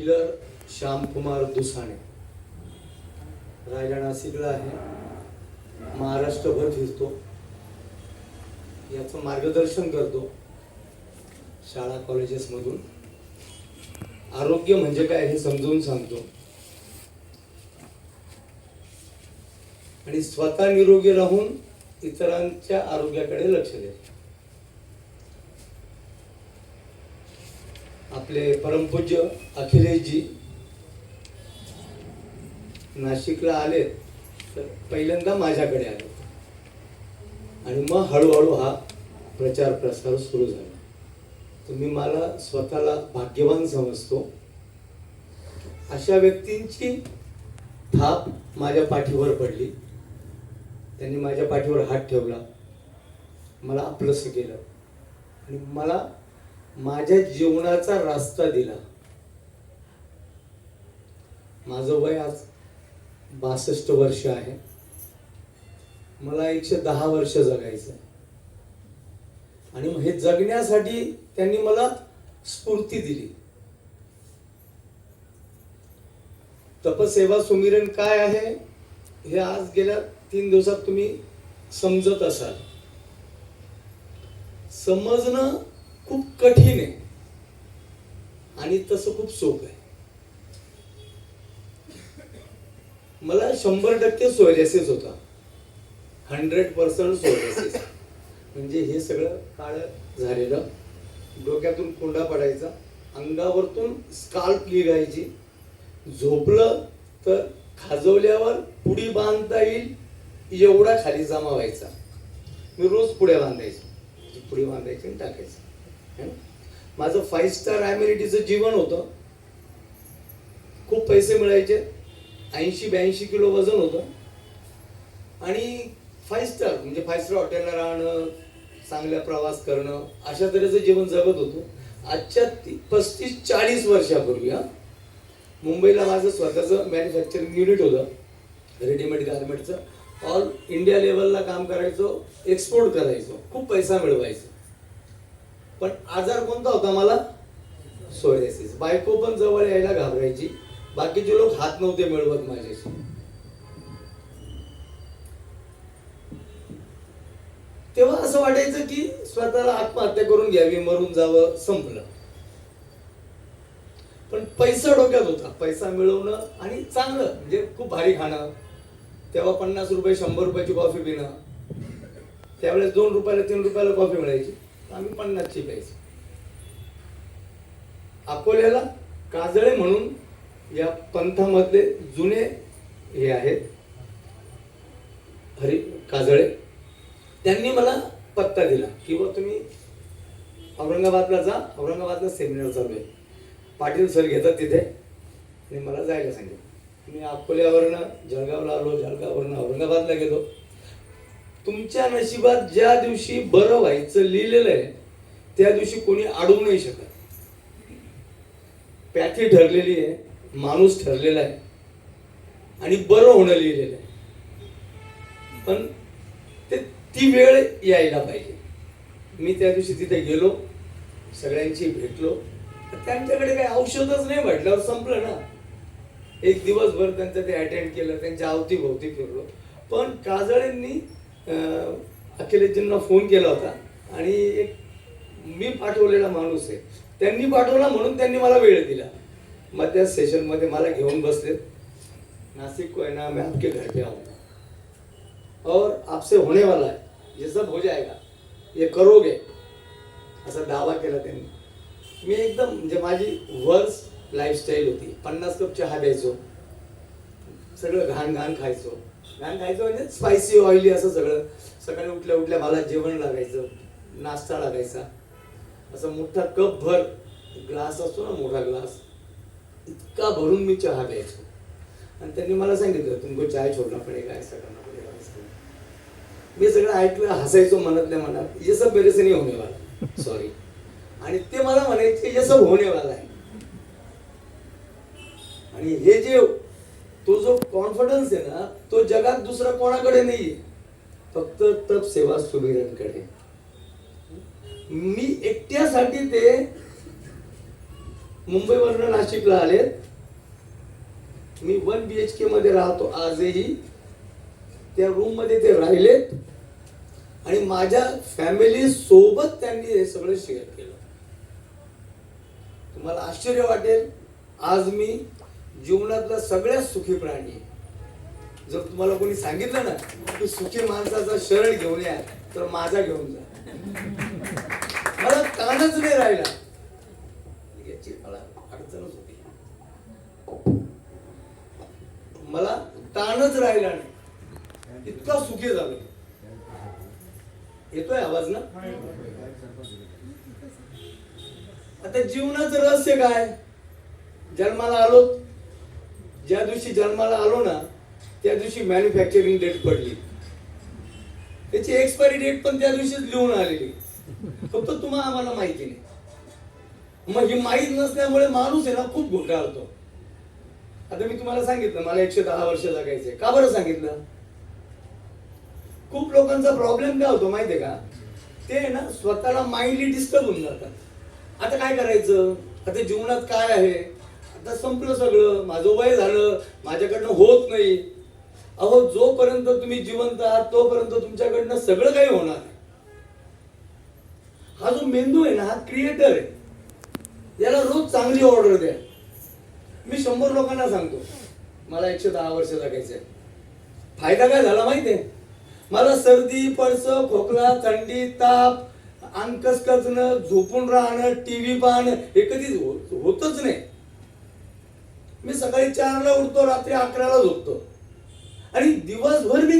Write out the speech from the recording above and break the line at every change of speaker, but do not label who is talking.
Dealer Shyamkumar Dusane राहायला नाशिकला आहे. महाराष्ट्रभर फिरतो. याचं मार्गदर्शन करतो. शाळा कॉलेजेसमधून आरोग्य म्हणजे काय हे समजून सांगतो. आणि स्वतः निरोगी राहून इतरांच्या आरोग्याकडे लक्ष देतो आपले परमपूज्य अखिलेशजी नाशिकला आले तर पहिल्यांदा माझ्याकडे आले. आणि मग हळूहळू हा प्रचार प्रसार सुरू झाला. तर मी मला स्वतःला भाग्यवान समजतो. अशा व्यक्तींची थाप माझ्या पाठीवर पडली. त्यांनी माझ्या पाठीवर हात ठेवला. मला आपलंसं केलं. आणि मला माझ्या जीवनाचा रास्ता दिला. माझं वय आज बासष्ट वर्ष आहे. मला एकशे दहा वर्ष जगायचं आणि हे जगण्यासाठी त्यांनी मला स्फूर्ती दिली. तपसेवा सुमिरन काय आहे हे आज गेल्या तीन दिवसात तुम्ही समजत असाल. समजणं खूप कठीण आहे. आणि तसं खूप सोपं आहे. मला शंभर टक्के सोयलेसेस होता. Hundred percent psoriasis. म्हणजे हे सगळं काळ झालेलं. डोक्यातून कोंडा पडायचा. अंगावरतून स्काल्प निघायची. झोपलं तर खाजवल्यावर पुडी बांधता येईल. एवढा खाली जमा व्हायचा. मी रोज पुढे बांधायचो. पुढे पुडी बांधायची आणि टाकायचं. माझं फाईव्ह स्टार अम्युनिटीचं जीवन होतं. खूप पैसे मिळायचे. ऐंशी ब्याऐंशी किलो वजन होतं. आणि फाईव्ह स्टार म्हणजे फाईव्ह स्टार हॉटेलला राहणं चांगल्या प्रवास करणं अशा तऱ्हेचं जीवन जगत होतो. आजच्या ती- पस्तीस चाळीस वर्षापूर्वी हा? मुंबईला माझं स्वतःचं मॅन्युफॅक्चरिंग युनिट होतं. रेडीमेड गार्मेंटचं ऑल इंडिया लेवलला काम करायचो एक्सपोर्ट करायचो. खूप पैसा मिळवायचो. पण आजार कोणता होता मला? सोयरेसिस. बायको पण जवळ यायला घाबरायची. बाकीचे लोक हात नव्हते मिळवत माझ्याशी. तेव्हा असं वाटायचं की स्वतःला आत्महत्या करून घ्यावी मरून जावं संपलं. पण पैसा डोक्यात होता. पैसा मिळवणं आणि चांगलं म्हणजे खूप भारी खाणं. तेव्हा पन्नास रुपये शंभर रुपयाची कॉफी पिणं. त्यावेळेस दोन रुपयाला तीन रुपयाला कॉफी मिळायची. आम्ही पन्नासची प्यायचो. अकोल्याला काजळे म्हणून या पंथामधले जुने हे आहेत. हरी काजळे. त्यांनी मला पत्ता दिला की बुवा तुम्ही औरंगाबादला जा औरंगाबादला सेमिनार चालू आहे. पाटील सर घेतात तिथे. आणि मला जायला सांगितलं. मी अकोल्यावरनं जळगावला आलो जळगाववरनं औरंगाबादला गेलो. तुमच्या नशिबात ज्या दिवशी बरं व्हायचं लिहिलेलं आहे त्या दिवशी कोणी अडवू नाही शकत. पॅथी ठरलेली आहे माणूस ठरलेला आहे आणि बरं होणं लिहिलेलं आहे. पण ते ती वेळ यायला पाहिजे. मी त्या दिवशी तिथे गेलो सगळ्यांशी भेटलो. तर त्यांच्याकडे काही औषधच नाही म्हटल्यावर संपलं ना. एक दिवसभर त्यांचं ते अटेंड केलं त्यांच्या अवतीभोवती फिरलो. पण काजळेंनी अखिलेशजींना फोन केला होता आणि एक मी पाठवलेला माणूस आहे. त्यांनी पाठवला म्हणून त्यांनी मला वेळ दिला. मग त्या सेशनमध्ये मला घेऊन बसले नासिक को है ना मैं आपके घर पे आऊंगा. और आपसे होने वाला है. ये सब हो जाएगा. ये करोगे. असा दावा केला त्यांनी. मी एकदम म्हणजे माझी वर्स लाईफस्टाईल होती. पन्नास कप चहा द्यायचो. सगळं घाण घाण खायचो. घाण खायचं म्हणजे स्पायसी ऑइली असं सगळं. सकाळी उठल्या उठल्या मला जेवण लागायचं नाश्ता लागायचा. असं मोठा कप भर ग्लास असतो ना मोठा ग्लास. इतका भरून मी चहा प्यायचो. आणि त्यांनी मला सांगितलं तुमको चाय छोडना पडेगा काय करना पडेगा मी सगळं ऐकलं हसायचो मनातल्या मनात. ये सब मेरे से नहीं वाला सॉरी आणि ते मला म्हणायचे ये सब होणे वाला आहे आणि हे जे तो जो कॉन्फिडन्स आहे ना तो जगात दुसरा कोणाकडे नाहीये. फक्त तप सेवा सुमिरनकडे मी एकट्यासाठी ते मुंबईवरनं नाशिकला आलेत. मी वन बी एच के मध्ये राहतो आजही. त्या रूममध्ये ते राहिलेत. आणि माझ्या फॅमिली सोबत त्यांनी हे सगळं शेअर केलं. तुम्हाला आश्चर्य वाटेल. आज मी जीवनातला सगळ्यात सुखी प्राणी. आहे. जर तुम्हाला कोणी सांगितलं ना की सुखी माणसाचा शरण घेऊन या तर माझा घेऊन जा. मला कानच नाही राहिला. याची मला अडचणच होती. मला ताणच राहिला नाही. इतका सुखी झालो. येतोय आवाज ना? आता जीवनाचं रहस्य काय? जन्माला आलो ज्या दिवशी जन्माला आलो ना त्या दिवशी मॅन्युफॅक्चरिंग डेट पडली. त्याची एक्सपायरी डेट पण त्या दिवशीच लिहून आलेली. फक्त तुम्हाला आम्हाला माहिती नाही. मग ही माहीत नसल्यामुळे माणूस आहे ना खूप घोटाळतो. आता मी तुम्हाला सांगितलं मला एकशे दहा वर्ष जगायचंय का बरं सांगितलं? खूप लोकांचा प्रॉब्लेम काय होतो माहितीये का? ते आहे ना स्वतःला माइंडली डिस्टर्ब होऊन जातात. आता काय करायचं? आता जीवनात काय आहे? आता संपलं सगळं माझं वय झालं माझ्याकडनं होत नाही. अहो जोपर्यंत तुम्ही जिवंत आहात तोपर्यंत तुमच्याकडनं सगळं काही होणार आहे. हा जो मेंदू आहे ना हा क्रिएटर आहे. याला रोज चांगली ऑर्डर द्या. मी शंभर लोकांना सांगतो मला एकशे दहा वर्ष जगायचंय फायदा काय झाला माहितीये? मला सर्दी पडस खोकला थंडी ताप अंकस कसकचणं झोपून राहणं टी व्ही पाहणं हे कधी हो-, होतच नाही. मी सकाळी चारला उठतो रात्री अकराला झोपतो. आणि दिवसभर मी